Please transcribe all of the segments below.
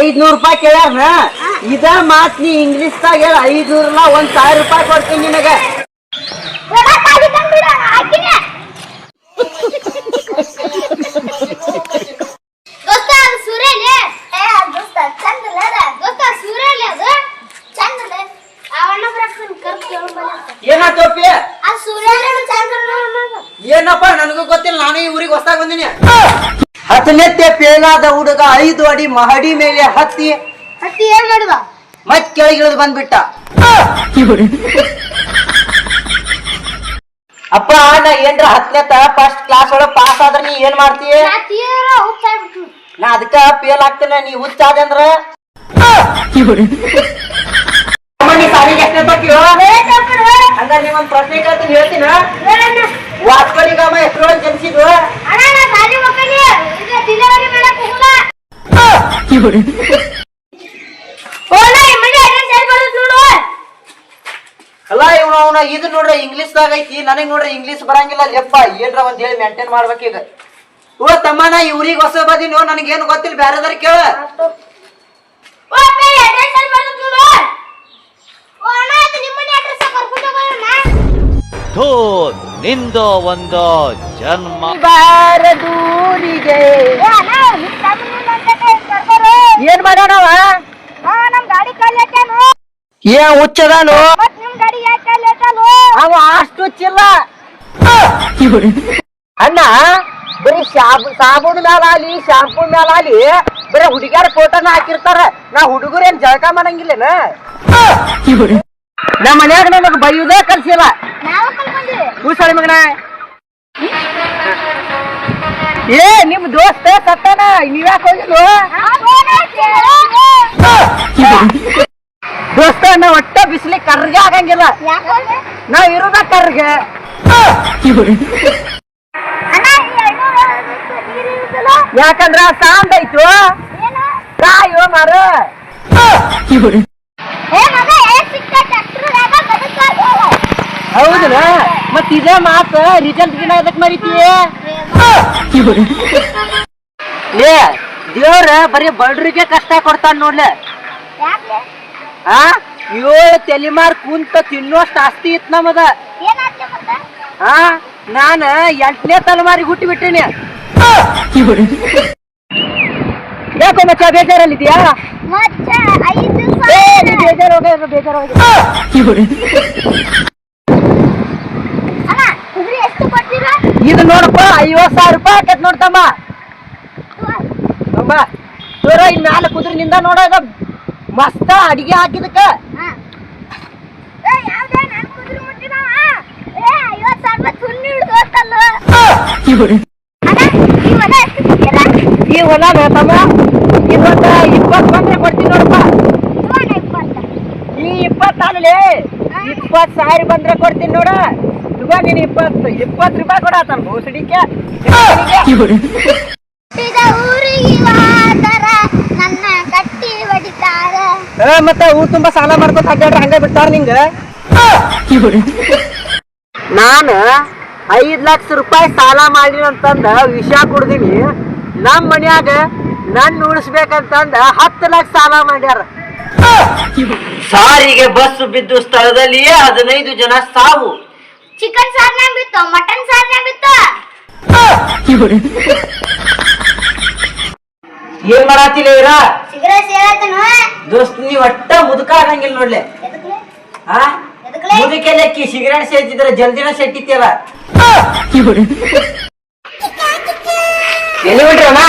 ಐದ್ನೂರು ರೂಪಾಯಿ ಕೇಳ್ಯಾರ? ಇದ ಮಾತ್ ನೀ ಇಂಗ್ಲಿಷ್ ದಾಗ ಹೇಳ ಐದ್ನೂರ್ಲ ಒಂದ್ ಸಾವಿರ ರೂಪಾಯಿ ಕೊಡ್ತೀನಿ ನಿನಗ. ಏನಾತೋಪಿ ಏನಪ್ಪ ನನಗೂ ಗೊತ್ತಿಲ್ಲ ನಾನು ಈ ಊರಿಗೆ ಹೊಸ ಬಂದಿನಿ. ಹತ್ತನೇತ್ತೆ ಪೇಲಾದ ಹುಡುಗ ಐದು ಅಡಿ ಮಹಡಿ ಮೇಲೆ ಹತ್ತಿ ಹತ್ತಿ ಏನ್ ಮಾಡುವ? ಮತ್ ಕೆಳಗಿಳಿದು ಬಂದ್ಬಿಟ್ಟ. ಅಪ್ಪ ನಾ ಏನ್ರ ಹತ್ತನೇತ ಫಸ್ಟ್ ಕ್ಲಾಸ್ ಒಳಗ ಪಾಸ್ ಆದ್ರೆ ನೀ ಏನ್ ಮಾಡ್ತೀಯ? ನಾ ಅದಕ್ಕ ಫೇಲ್ ಆಗ್ತೇನೆ ನೀ ಹುಚ್ಚಾದ ಅಂದ್ರ? ಹಂಗಾರೆ ನೀ ಒಂದ್ ಪ್ರಶ್ನೆ ಕೇಳ್ತೀನಿ ಹೇಳ್ತೀನ? ವಾಸ್ಕೋಡಿಗಾಮ ಎಷ್ಟರೊಳಗೆ ಜನಿಸಿದ್ವು ಅಣ್ಣ ನಾ ಸಾಲಿ ಮಕ್ಕಳಿ ಈಗ ಡಿಲಿವರಿ ಮಾಡಕ್ ಹೋಗಲ್ಲ ಓಲ ಈ ಮನೆ ಅಡ್ರೆಸ್ ಎಲ್ಲಿ ಬರುತ್ತೆ ನೋಡು ಅಲ್ಲ ಇವ್ನು ಅವನ ಇದು ನೋಡ್ರಿ ಇಂಗ್ಲಿಷ್ ದಾಗ ಐತಿ ನನಗ್ ನೋಡ್ರಿ ಇಂಗ್ಲಿಷ್ ಬರಂಗಿಲ್ಲ. ಲೆಪ್ಪ ಏನ್ರ ಒಂದ್ ಹೇಳಿ ಮೇಂಟೈನ್ ಮಾಡ್ಬೇಕೀಗ ಓ ತಮ್ಮ ನಾ ಇವ್ರಿಗೆ ಹೊಸ ಬದಿನೋ ನನಗೇನು ಗೊತ್ತಿಲ್ಲ ಬೇರೆದರ ಕೇಳ. ಥೂ ನಿಂದು ಒಂದು ಜನ್ಮ. ಬಾರದೂರಿಗೆ ಏನ್ ಮಾಡೋಣವ ಆ ನಮ್ ಗಾಡಿ ಕಲ್ಯಾಕೇನು ಏನ್ ಹುಚ್ಚದಾನು? ಮತ್ ನಿಮ್ ಗಾಡಿ ಯಾಕೆ ಕಲ್ಯಾಕಲು ಅವ ಅಷ್ಟು ಚಿಲ್ಲ. ಅಣ್ಣ ಬರೀ ಶಾಬ್ ಸಾಬೂನ್ ಮ್ಯಾಲ ಆಲಿ ಶಾಂಪೂ ಮ್ಯಾಲ ಆಲಿ ಬರೀ ಹುಡುಗಿಯರ ಫೋಟೋನ ಹಾಕಿರ್ತಾರ. ನಾ ಹುಡುಗರು ಏನ್ ಜಳಕ ಮಾಡಂಗಿಲ್ಲೇನ? ನಮ್ಮ ಮನ್ಯಾಗ ನನಗ ಬೈಯುದೇ ಕಲ್ಸಿಲ್ಲ. ನಾವು ಮಗನ. ಏ ನಿಮ್ ದೋಸ್ತ ಸತ್ತಾನ? ನೀವ್ಯಾಕೆ ಹೋಗಿಲ್ವ ದೋಸ್ತ ನಾ ಒಟ್ಟ ಬಿಸಿಲಿ ಕರ್ಗೆ ಆಗಂಗಿಲ್ಲ. ಯಾಕೆ ನಾವ್ ಇರೋದ ಕರ್ಗೆ. ಯಾಕಂದ್ರ ಸಾಂದ್ ಐತು? ಏನು? ಕಾಯೋ ಮಾರ. ಏ ಮಗ ಏ ಸಿಕ್ಕ ಟ್ರ್ಯಾಕ್ಟರ್ದಾಗ ಬದುಕಾಗ ಹೌದನ ಮತ್ ಇದೇ ಮಾತ ರಿಸಲ್ಟ್ ದಿನ ಎದಕ್ ಮರಿತೀಯ? ಏ ದೇವ್ರ ಬರೀ ಬಡ್ರಿಗೆ ಕಷ್ಟ ಕೊಡ್ತಾನ ನೋಡ್ಲೆ. ಆ ಏಳು ತಲೆಮಾರ್ ಕುಂತ ತಿನ್ನೋಷ್ಟು ಆಸ್ತಿ ಇತ್ತು ನಮದ. ಆ ನಾನ ಎಂಟನೇ ತಲೆಮಾರಿ ಹುಟ್ಟಿ ಬಿಟ್ಟಿನಿ. ಯಾಕೋ ಮಚ್ಚ ಬೇಜಾರಲ್ಲಿದ್ಯಾ ಬೇಜಾರ ಐದು ಬೇಜಾರು ಹೋಗ ಬೇಜಾರ್ ಹೋಗ ಅಣ್ಣ ಕುದುರೆ ಎಷ್ಟು ಕೊಡ್ತೀರಾ ಇದು ನೋಡಪ್ಪ ಐವತ್ ಸಾವಿರ ರೂಪಾಯಿ ಆಕತ್ ನೋಡ್ತಮ್ಮ ಅಮ್ಮ ತೋರ ಇನ್ ಮ್ಯಾಲ ಕುದ್ರಿನಿಂದ ನೋಡೋದ ಮಸ್ತ ಅಡಿಗೆ ಹಾಕಿದಕ್ಕ. ಈ ಹೊಲ ನೋಡಮ್ಮ ತಮ್ಮ ಇವತ್ತ ಇಪ್ಪತ್ ಬಂದ್ರೆ ಕೊಡ್ತೀನಿ ನೋಡಪ್ಪ. ಈ ಇಪ್ಪತ್ತಾಗಲಿ ಇಪ್ಪತ್ ಸಾವಿರ ಬಂದ್ರೆ ಕೊಡ್ತೀನಿ ನೋಡ. ಇವಾಗ ನೀನು ಇಪ್ಪತ್ತು ಇಪ್ಪತ್ತು ರೂಪಾಯಿ ಕೊಡತ್ತಾನ ಮತ್ತೆ ಊರ್ ತುಂಬಾ ಸಾಲ ಮಾಡ್ಕೊತ ಅಡ್ಡಾಡ್ರ ಹಂಗ ಬಿಡ್ತಾರ ನಿಂಗ? ನಾನು ಐದ್ ಲಕ್ಷ ರೂಪಾಯಿ ಸಾಲ ಮಾಡಿ ಅಂತಂದ ವಿಷ ಕುಡ್ದೀನಿ. ನಮ್ ಮನ್ಯಾಗ ನನ್ ಉಳಿಸ್ಬೇಕಂತಂದ ಹತ್ತು ಲಕ್ಷ ಸಾಲ ಮಾಡ್ಯಾರ. ಸಾರಿಗೆ ಬಸ್ ಬಿದ್ದು ಸ್ಥಳದಲ್ಲಿಯೇ ಹದಿನೈದು ಜನ ಸಾವು. ಚಿಕನ್ ಸಾರ್ನ ಬಿತ್ತು ಮಟನ್ ಸಾರ್ನ ಬಿತ್ತು ಏನ್ ಮಾಡಾತಿಲ್ಲ ಇವ್ರ ಸಿಗರೇಟ್ ದೋಸ್ತ್ ನೀ ಒಟ್ಟ ಮುದುಕ ಆಗಂಗಿಲ್ಲ ನೋಡ್ಲೆ. ಎದಕ್ಲೆ? ಮುದುಕೆ ಲೆಕ್ಕಿ ಸಿಗರೇಟ್ ಸೇರ್ತಿದ್ರ ಜಲ್ದಿನ ಸೆಟ್ಟಿತ್ತೀರ? ಎಲ್ಲಿ ಬಿಡ್ರಿ ಅಮ್ಮ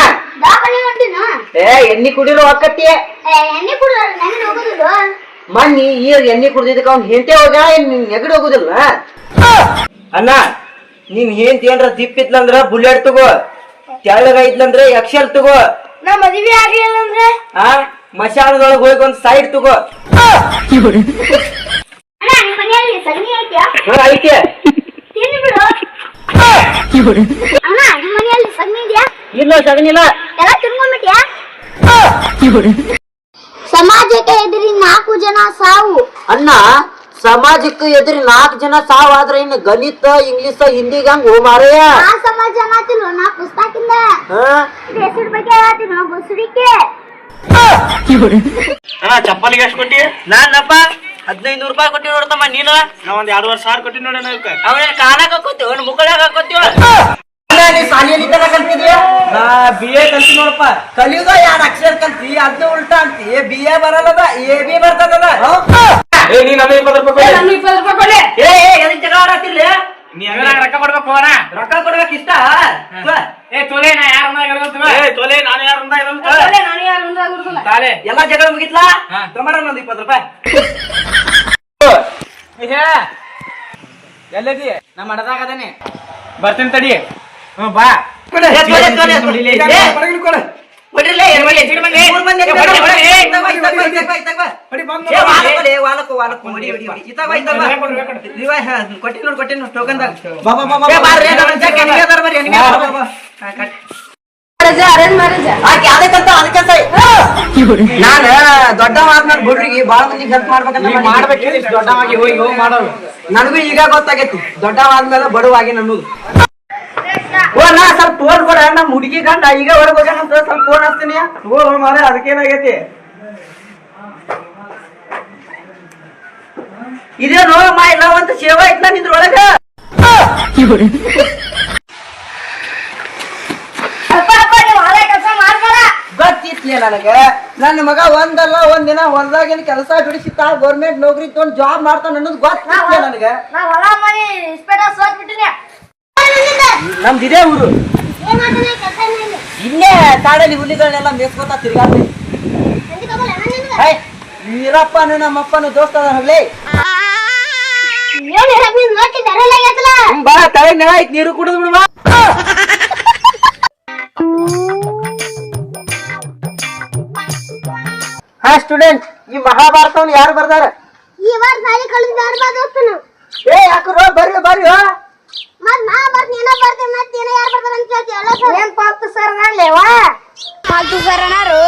ಏ ಎಣ್ಣಿ ಕುಡಿರೋ ಒಕ್ಕತ್ತಿ ಮಣ್ಣಿ ಈ ಎಣ್ಣಿ ಕುಡ್ದಿದ್ದಕ್ಕ ಅವ್ನ್ ಹೆಂಟೆ ಹೋಗ ನಿನ್ ನೆಗಡಿ ಹೋಗುದಿಲ್ಲ ಅಣ್ಣ ನಿನ್ ಹೆಂಡತಿ ಏನ್ರ ದಿಪ್ಪಿತ್ಲಂದ್ರ ಬುಲೆಟ್ ತಗೋ ತೆಳ್ಳಗ ಐತ್ಲಂದ್ರ ಎಕ್ಸೆಲ್ ತಗೋ. ನಾ ಮದುವೆ ಆಗ್ಲಿಲ್ಲ ಅಂದ್ರೆ ಆ ಮಶಾನದೊಳಗ್ ಹೋಗಿ ಒಂದ್ ಸೈಡ್ ತಗೋ. ಅಣ್ಣ ನಿಮ್ ಮನೆಯಲ್ಲಿ ಸಗಣಿ ಐತ್ಯಾ? ಹಾ, ಐತೆ. ತಿಂದು ಬಿಡು. ಅಣ್ಣ ನಿಮ್ ಮನೆಯಲ್ಲಿ ಸಗಣಿ ಇದೆಯಾ? ಇಲ್ಲ ಸಗನಿಲ್ಲ ಎಲ್ಲ ತಿನ್ಕೊಂಡ್ಬಿಟ್ಯಾ? ಸಮಾಜಕ್ಕೆ ಎದುರಿ ನಾಲ್ಕು ಜನ ಸಾವು. ಅಣ್ಣ ಸಮಾಜಕ್ಕೆ ಎದುರಿ ನಾಲ್ಕು ಜನ ಸಾವಾದ್ರೆ ಇನ್ನು ಗಣಿತ ಇಂಗ್ಲಿಷ್ ಹಿಂದಿಗೆ ಹಂಗ ಹೋ ಮಾರಯ್ಯ? ಆ ಸಮಾಜ ಅನ್ನತ್ತಿಲ್ಲ ನಾ ಪುಸ್ತಕಿಂದ. ಹೆಸರು ಬಗ್ಗೆ ಹೇಳತ್ತೀನಿ ಬುಸುಡಿಕೆ ಅಣ್ಣ ಚಪ್ಪಲಿಗೆ ಎಷ್ಟು ಕೊಟ್ಟಿ ನಾನಪ್ಪ ಹದಿನೈದು ರೂಪಾಯಿ ಕೊಟ್ಟಿ ನೋಡ್ತಮ್ಮ ನೀನು. ನಾ ಒಂದ್ ವರ್ಷ ಸಾವಿರ ಕೊಟ್ಟಿ ನೋಡಿ ಅದಕ್ಕೆ ಅವನ ಕಾಲಾಗ ಹಾಕೋತೀವಿ ಅವ್ನ ಮುಕ್ಕಳಾಗ ಹಾಕೋತೀವ ಬಿ ಎ ಕಲ್ತಿ ನೋಡಪ್ಪ. ಕಲಿಯೋದ ಯಾರು ಅಕ್ಷರ ಕಲ್ತಿ? ಅದ್ನ ಉಲ್ಟಾ ಅಂತಿ. ಬಿ ಎ ಬರಲ್ಲದ? ಎ ಬಿ ಬರ್ತದದ? ಏ ನೀ ನಮಗೆ ಇಪ್ಪತ್ತು ರೂಪಾಯಿ ಕೊಡಿ. ಏ ಏ ಎದಕ್ ಜಗಳ ಆಡತ್ತಿಲ್ಲ ನೀ ಹಂಗ ರೊಕ್ಕ ಕೊಡ್ಬೇಕು ಅಣ್ಣ ರೊಕ್ಕ ಕೊಡ್ಬೇಕು ಇಷ್ಟ? ಏ ತೊಲೆ ನಾ ಯಾರ ಏ ತೊಲೆ ನಾನು ಯಾರ ತಾಲೆ ಎಲ್ಲಾ ಜಗಳ ಮುಗಿತ್ಲಾ? ಹಾ. ತಗೊಂಬರ ಒಂದ್ ಇಪ್ಪತ್ತು ರೂಪಾಯಿ. ಎಲ್ಲದಿ? ನಮ್ಮ ಮಡದಾಗ ಅದೇನೆ ಬರ್ತೀನಿ ತಡಿ. ಹ್ಞೂ ಬಾ. ಕೊಡು, ಏ, ಕೊಡು, ಕೊಡು, ಕೊಡು. ಇಲ್ಲಿ, ಏ, ಇಲ್ಲಿ. ಬನ್ನಿ. ಮೂರ್ ಮಂದಿ. ಬಡಿ, ಬಂದ್ ಏ, ನೋಡಿ. ವಾಲಕ್ಕು, ವಾಲಕ್ಕು, ಹೊಡಿ, ಹೊಡಿ, ಹೊಡಿ. ಕೊಟ್ಟಿನ್ ನೋಡು, ಬಾರ್ರಿ, ಅದಾರ ಬರ್ರಿ, ಕಟ್. ಅದಕ್ಕಂತ ಅದಕ್ಕಂತ ನಾನ ದೊಡ್ಡ ಮಾತನಾಡ್ ಬಿಡ್ರಿಗೆ ಬಾಳ ಮಂದಿಗೆ ಹೆಲ್ಪ್ ಮಾಡ್ಬೇಕಂತ ಮಾಡ್ಬೇಕು ದೊಡ್ಡವಾಗಿ ಹೋಗಿ ಹೋಗಿ ಮಾಡೋದು ನನಗೂ ಈಗ ಗೊತ್ತಾಗೈತಿ ದೊಡ್ಡವಾದ್ಮೇಲೆ ಬಡವಾಗಿ ಅನ್ನೋದು ಓ ನಾ ಸ್ವಲ್ಪ ಫೋನ್ ಕೊಡ ನಮ್ಮ ಹುಡುಗಿ ಗಂಡ ಈಗ ಹೊರಗೆ ಹೋಗ್ಯಾನಂತ ಸ್ವಲ್ಪ ಫೋನ್ ಹಚ್ತೀನಿ. ಓ ಮಾರೇ ಅದಕ್ಕೇನಾಗೈತಿ? ಇದೇನು ಮಾ ಇಲ್ಲ ಒಂದು ಸೇವಾ ಐತ್ಲ ನಿಂದ್ರೊಳಗ. ಗೊತ್ತಿತ್ಲೆ ನನಗ. ನನ್ನ ಮಗ ಒಂದಲ್ಲ ಒಂದಿನ ಹೊಲದಾಗಿನ ಕೆಲಸ ಬಿಡಿಸಿತ್ತ ಗೌರ್ಮೆಂಟ್ ನೌಕರಿ ತಗೊಂಡ್ ಜಾಬ್ ಮಾಡ್ತಾನ ಅನ್ನೋದು ಗೊತ್ತಿಲ್ಲ ನನಗೆ. ನಾ ಹೊಲ ಮನಿ ಇಸ್ಪೇಟ ಸೋತ್ ಬಿಟ್ಟಿನಿ ನಮ್ದು ಇದೇ ಊರು. ಇಲ್ಲ ಕಾಡಲ್ಲಿ ಹುಲಿಗಳನ್ನೆಲ್ಲ ಮೇಸ್ಕೊತಾ ತಿರ್ಗಾಡ್ತೀನಿ ಹೇ ವೀರಪ್ಪನು ನಮ್ಮಪ್ಪನು ದೋಸ್ತ ನೋಡ್ತಿ ಬಾ ತಲೆ ನೆಲ ಐತ್ ನೀರು ಕುಡಿದ್ ಬಿಡುವ ಹಾ ಸ್ಟೂಡೆಂಟ್ ಈ ಮಹಾಭಾರತವನ್ನು ಯಾರು ಬರ್ದಾರ? ಈ ವಾರ ಸಾಲಿ ಯಾರು ಬಾ ದೋಸ್ತನು? ಏ ಯಾಕ್ರೋ ಬರ್ರಿ ಬರ್ರಿ ಹೋ. ಮತ್ ನಾ ಬರ್ತೀನಿ ಏನೋ ಬರ್ತೀನಿ ಮತ್ತೆ ಏನೋ ಯಾರು ಬರ್ತಾರೆ ಅಂತ ಕೇಳ್ತಿ? ಎಲ್ಲ ಸರ್. ಏನ್ ಪಾಲ್ತು ಸರ್ ನಾನ್ಲೇವಾ ಪಾಲ್ತು ಸರ್ ಅನಾರು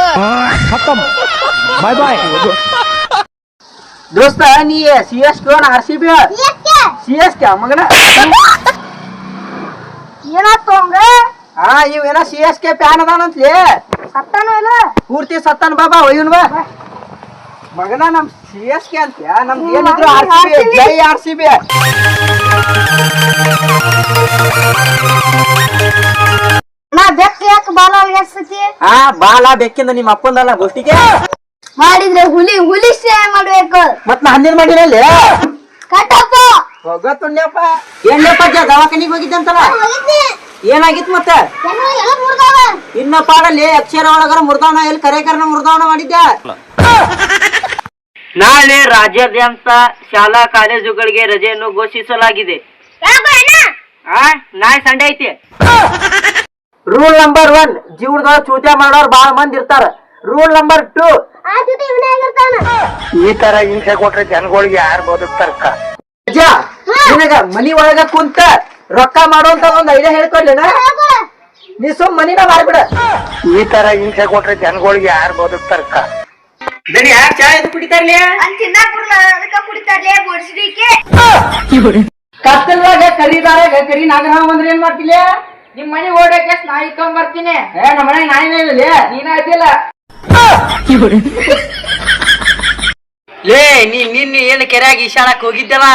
ದೋಸ್ತ ನೀ C S K R C B C S K ಮಗನ? ಏನಾಯ್ತು ಹಂಗ? ಹಾ ಇವ್ ಏನೋ ಸಿ ಎಸ್ ಕೆ ಪ್ಯಾನ್ ಅದಾನಂತ್ಲಿ. ಸತ್ತಾನು ಇಲ್ಲ? ಪೂರ್ತಿ ಸತ್ತಾನ ಬಾಬಾ ಒಯ್ಯನ್ ಬಾ. ಮಗನ ನಮ್ ಸಿ ಎಸ್ ಕೆ ಅಂತ ನಮ್ದು ಏನಿದ್ರು ಆರ್ ಸಿ ಬಿ ಜೈ ಆರ್ ಸಿ ಬಿ. ನಾ ಬೆಕ್ಕ ಯಾಕೆ ಬಾಲ ಹಾ ಬಾಲ ಬೆಕ್ಕಿಂದ ನಿಮ್ಮ ಅಪ್ಪಂದಲ್ಲ ಗೊತ್ತಿಗೆ ಮಾಡಿದ್ರೆ ಹುಲಿ ಹುಲಿ ಸೇವೆ ಮಾಡ್ಬೇಕು. ಮತ್ ನಾ ಹಂದಿನ ಕಟ್ಟಪ್ಪ. ಜ ದವಾಖಾನಿಗೆ ಹೋಗಿದ್ದೆ ಅಂತಲ್ಲ? ಏನಾಗಿತ್ತು ಮತ್ತ? ಇನ್ನಪ್ಪ ಅಲ್ಲಿ ಇನ್ನ ಪಾಡಲ್ಲಿ ಅಕ್ಷರ ಒಳಗರ ಮುರ್ದಾವಣ ಎಲ್ಲಿ ಕರೆಕರನ ಮುರ್ದಾವಣ ಮಾಡಿದ್ದೆ ನಾಳೆ ರಾಜ್ಯಾದ್ಯಂತ ಶಾಲಾ ಕಾಲೇಜುಗಳಿಗೆ ರಜೆಯನ್ನು ಘೋಷಿಸಲಾಗಿದೆ. ನಾಳೆ ಸಂಡೆ ಐತಿ. ರೂಲ್ ನಂಬರ್ ಒನ್ ಜೀವನದೊಳಗ ಚೂತ್ಯ ಮಾಡೋರ್ ಬಾಳ ಮಂದಿ ಇರ್ತಾರ. ರೂಲ್ ನಂಬರ್ ಟು ಆ ಜೊತೆ ಇವನೇ ಆಗಿರ್ತಾನ. ಈ ತರ ಹಿಂಸೆ ಕೊಟ್ರೆ ಜನಗಳಿಗೆ ಯಾರು ಬದುಕ್ತಾರಕ್ಕ ಅಜ್ಜ ನಿನಗ ಮನಿ ಒಳಗ ಕುಂತ ರೊಕ್ಕ ಮಾಡುವಂತ ಒಂದ್ ಐಡಿಯಾ ಹೇಳ್ಕೊಳ್ಳಿ ನೀ ಸುಮ್ ಮನಿನ ಮಾಡ್ಬಿಡ ಈ ತರ ಹಿಂಸೆ ಕೊಟ್ರೆ ಜನಗಳಿಗೆ ಯಾರು ಬದುಕ್ತಾರಕ್ಕ ದನಿ ಯಾಕೆ ಚಾ ಎದು ಕುಡಿತಾರ್ಲಿ ಅಂತ ತಿನ್ನಾಕುಡ್ಲ ಅದಕ್ಕ ಕುಡಿತಾರ್ಲೇ ಬೋಡ್ಸಿಡಿಕೆ ಕತ್ತಲ್ದಾಗ ಕರಿದಾರಾಗ ಕರಿ ನಾಗರಾಮ ಅಂದ್ರೆ ಏನ್ ಮಾಡ್ತಿಲ್ಲ ನಿಮ್ ಮನೆ ಓಡಕ್ಕೆ ನಾಯಿ ತಗೊಂಡ್ ಬರ್ತೀನಿ ಏ ನಮ್ಮ ಮನೆ ನಾಯಿನೇ ಇಲ್ಲ ನೀನ ಅದಿಲ್ಲ ಲೇ ನೀ ನಿನ್ನೆ ಏನ್ ಕೆರೆಯಾಗಿ ಈಶಾಡಕ್ ಹೋಗಿದ್ದಲ್ಲ?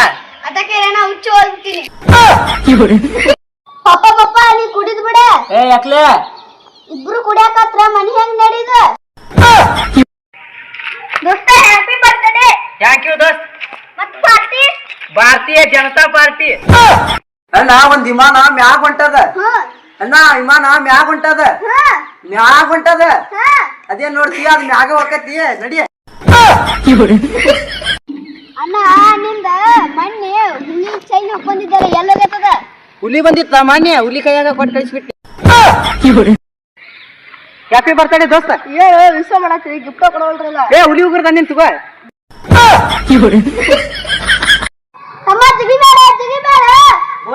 ಅದಕ್ಕೆ ಏನ ಹುಚ್ಚು ಹೋಗ್ತೀನಿ ಪಪ್ಪ ಪಪ್ಪ ನೀ ಕುಡಿದ್ ಬಿಡ. ಏ ಯಾಕ್ಲೆ? ಇಬ್ರು ಕುಡಿಯಾಕತ್ರ ಮನಿ ಹೆಂಗ್ ನಡೀದ? ದೋಸ್ತ ಹ್ಯಾಪಿ ಬರ್ತ್ಡೇ ಥ್ಯಾಂಕ್ ಯು ದೋಸ್ತ್. ಮತ್ ಪಾರ್ಟಿ? ಭಾರತೀಯ ಜನತಾ ಪಾರ್ಟಿ. ಅಣ್ಣ ಒಂದ್ ವಿಮಾನ ಮ್ಯಾಗ ಹೊಂಟದ. ಅಣ್ಣ ವಿಮಾನ ಮ್ಯಾಗ ಹೊಂಟದ. ಮ್ಯಾಗ ಹೊಂಟದ. ಹಾ. ಅದೇ ನೋಡ್ತೀಯ ಅದ್ ಮ್ಯಾಗ ಹೋಗತಿ ನಡಿ. ಅಣ್ಣ ನಿಂದ ಮೊನ್ನೆ ಹುಲಿ ಚೈನ್ ಹಾಕೊಂಡಿದ್ದಲ್ಲ ಎಲ್ಲೋಗತ್ತದ ಹುಲಿ ಬಂದಿತ್ತ ಮಾನ್ಯ ಹುಲಿ ಕೈಯಾಗ ಕೊಟ್ಟು ಕಳಿಸ್ಬಿಟ್ಟು. ಹ್ಯಾಪಿ ಬರ್ತಡೇ ದೋಸ್ತ? ಏ ವಿಶ್ವ ಮಾಡತ್ತೀವಿ ಗಿಫ್ಟ್ ಕೊಡವಲ್ರಲ್ಲ. ಏ ಹುಲಿ ಉಗ್ರ ತಂದಿನ್ ತಗೋ. ತಮ್ಮ ಜಿಗಿಬೇಡ ಜಿಗಿಬೇಡ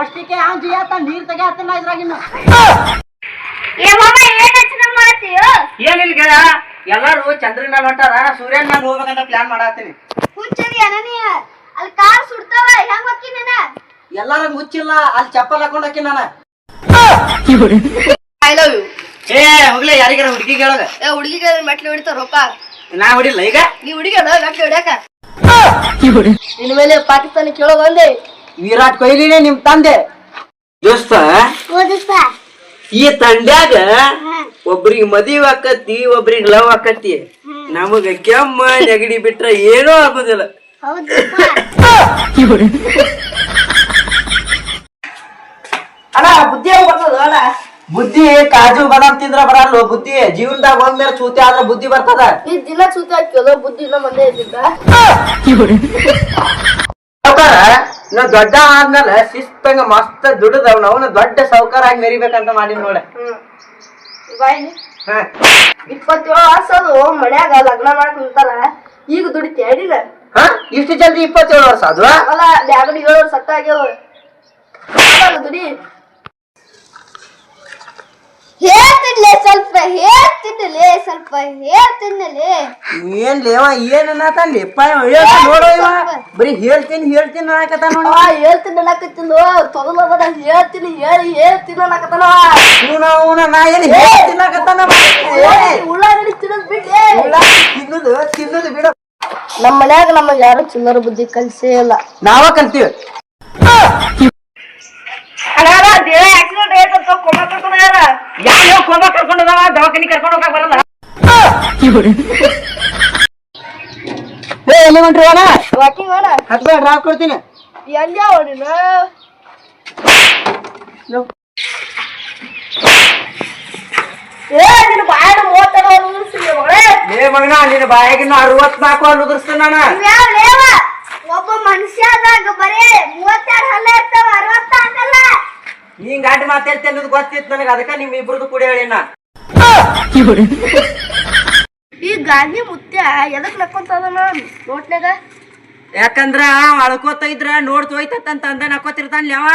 ಅಷ್ಟಿಕೆ ಅವ್ನ್ ಜಿಯಾತ ನೀರ್ ತೆಗಿಯಾತನ ನೀರ್ ಏ ಮಾಮ ಏನ್ ಯೋಚನೆ ಮಾಡ್ತೀಯೋ? ಏನಿಲ್ಲ ಗೆಳ ಎಲ್ಲಾರು ಚಂದ್ರನ ಮೇಲೆ ಹೊಂಟಾರ ಸೂರ್ಯನ ಮೇಲೆ ಹೋಗ್ಬೇಕಂತ ಪ್ಲಾನ್ ಮಾಡತ್ತೀನಿ. ಹುಚ್ಚದಿ ಅನನೀಯ ಅಲ್ಲಿ ಕಾರ್ ಸುಡ್ತಾವ ಹೆಂಗ್ ಹೋಗ್ತಿ ನೀನ? ಎಲ್ಲಾರ ಮುಚ್ಚಿಲ್ಲ ಅಲ್ಲಿ ಚಪ್ಪಲ್ ಹಾಕೊಂಡ್ ಹಾಕಿ ನಾನು. ಐ ಲವ್ ಯು ಏ ಹೋಗ್ಲಿ ಯಾರಿಗಾರ ಹುಡುಗಿ ಕೇಳೋದ? ಏ ಹುಡುಗಿಗೆ ಮೆಟ್ಲು ಹೊಡಿತಾರಪ್ಪ ನಾ ಹೊಡಿಲ್ಲ ಈಗ? ನೀ ಹುಡುಗಿ ಅಲ್ಲ ಮೆಟ್ಲು ಹೊಡ್ಯಾಕ. ಇನ್ ಮೇಲೆ ಪಾಕಿಸ್ತಾನ ಕೇಳೋ ಬಂದೆ. ವಿರಾಟ್ ಕೊಹ್ಲಿನೇ ನಿಮ್ ತಂದೆ. ದೋಸ್ತ ಈ ತಂಡ್ಯಾಗ ಒಬ್ರಿಗೆ ಮದುವೆ ಆಕತಿ ಒಬ್ರಿಗೆ ಲವ್ ಆಕತಿ ನಮಗ ಕೆಮ್ಮ ನೆಗಡಿ ಬಿಟ್ರ ಏನೂ ಆಗೋದಿಲ್ಲ ಹೌದಪ್ಪ ಅಣ್ಣ ಬುದ್ಧಿ ಬರ್ತದ ಅಣ್ಣ ಬುದ್ಧಿ ಕಾಜು ಬದಾಮ್ ತಿಂದ್ರ ಬರಲ್ಲ ಬುದ್ಧಿ ಜೀವನದಾಗ ಒಂದ್ಮೇಲೆ ಚೂತಿ ಆದ್ರೆ ಬುದ್ಧಿ ಬರ್ತದ? ಈ ದಿನ ಚೂತಿ ಹಾಕಿಲ್ಲ ಬುದ್ಧಿ ಇಲ್ಲ ಮಂದೆ ಇದ್ದಿದ್ದ? ಸಾವ್ಕಾರ ನಾ ದೊಡ್ಡ ಆದ್ಮೇಲೆ ಶಿಸ್ತಂಗ ಮಸ್ತ್ ದುಡಿದ ನಾವು. ದೊಡ್ಡ ಸಾವ್ಕಾರ ಆಗಿ ಮೆರಿಬೇಕಂತ ಮಾಡಿ ನೋಡ. ಇಪ್ಪತ್ತೇಳು ವರ್ಷ ಅದು ಮನ್ಯಾಗ ಲಗ್ನ ಮಾಡಕ್ ನಿಂತಾರ ಈಗ ದುಡಿತಿ ಅಡಿಗ ಹಾ? ಇಷ್ಟು ಜಲ್ದಿ ಇಪ್ಪತ್ತೇಳು ವರ್ಷ ಅದು ಅಲ್ಲ ಬ್ಯಾಗಡಿ ಏಳು ವರ್ಷ ಸತ್ತ ಆಗ್ಯಾವ. ದುಡಿ ಹೇಳ್ತಿನ್ಲೆ ಸ್ವಲ್ಪ ಹೇಳ್ತಿನ್ನಲೆ ಸ್ವಲ್ಪ ಹೇಳ್ತಿನ್ನಲೆ ಏನ್ ಲೇವ ಏನ್ ಅನ್ನತಾನ್ಲಿ ನೋಡೋ ಇವ. ಬರೀ ಹೇಳ್ತೀನಿ ಹೇಳ್ತೀನಿ ಅನ್ನಕತ್ತ ನೋಡ ಅವ ಹೇಳ್ತೀನಿ ಅನ್ನಕತ್ತಿಂದು ತೊದಲದ ಹೇಳ್ತೀನಿ ಹೇಳಿ ಹೇಳ್ತೀನಿ ಅನ್ನಕತ್ತನ ಇವ್ನ ಅವ್ನ ನಾ ಏನು ಹೇಳ್ತೀನಿ ಅನ್ನಕತ್ತಾನ ಉಳ್ಳಾಗಡ್ಡಿ ತಿನ್ನೋದ್ ಬಿಡ್ಲಿ ತಿನ್ನುದು ತಿನ್ನುದು ಬಿಡು. ನಮ್ಮ ಮನ್ಯಾಗ ನಮಗೆ ಯಾರು ಚಿಲ್ಲರ ಬುದ್ಧಿ ಕಲ್ಸೇ ಇಲ್ಲ. ನಾವ ಕಲ್ತೀವಿ. ಆಕ್ಸಿಡೆಂಟ್ ಆಯ್ತಂತ ಕೊಮ್ಮ ಕರ್ಕೊಂಡು ಯಾರ? ಯಾವ ದವಾಖಾನಿ ಕರ್ಕೊಂಡು ಹೋಗಕ್ ಬರಲ್ಲ. ಏ ಎಲ್ಲಿ ಹೊಂಟ್ರಿ ಅಣ್ಣ? ವಾಕಿಂಗ್ ಅಣ್ಣ. ಹತ್ತು ಡ್ರಾಪ್ ಕೊಡ್ತೀನಿ. ಎಲ್ಲಿ ಯಾವ ನೀನು? ಏ ನಿನ್ನ ಬಾಯಾಗ ಮೂವತ್ತೆರಡು ಉದುರ್ಸಿದ್ದೆ ಮಗಳೇ ಏ. ಮಗನ ನಿನ್ನ ಬಾಯಾಗಿನ ಅರವತ್ನಾಲ್ಕು ಅಲ್ಲಿ ಉದುರಿಸ್ತಾನ ಯಾವ ಲೇವ ಒಬ್ಬ ಮನುಷ್ಯದಾಗ ಬರೇ ಮೂವತ್ತೆರಡು ಹಲ್ಲ ಇರ್ತಾವ ಅರವತ್ತ ಆಗಲ್ಲ ಹಿಂಗ್ ಅಡ್ಡ ಮಾತಾಡ್ತಿ ಅನ್ನೋದು ಗೊತ್ತಿತ್ತು ನನಗೆ ಅದಕ್ಕೆ ನಿಮ್ ಇಬ್ರದ್ದು ಕೂಡ ಹೇಳಿನ ಈ ಗಾಂಧಿ ಮುತ್ಯ ಎದಕ್ ನಕ್ಕೊಂತದನ ನೋಟ್ನಾಗ ಯಾಕಂದ್ರ ಅಳ್ಕೋತ ಇದ್ರ ನೋಡ್ತೋಯ್ತಂತ ಅಂದ ನಕ್ಕೋತಿರ್ತಾನ್ಲಿ ಅವ.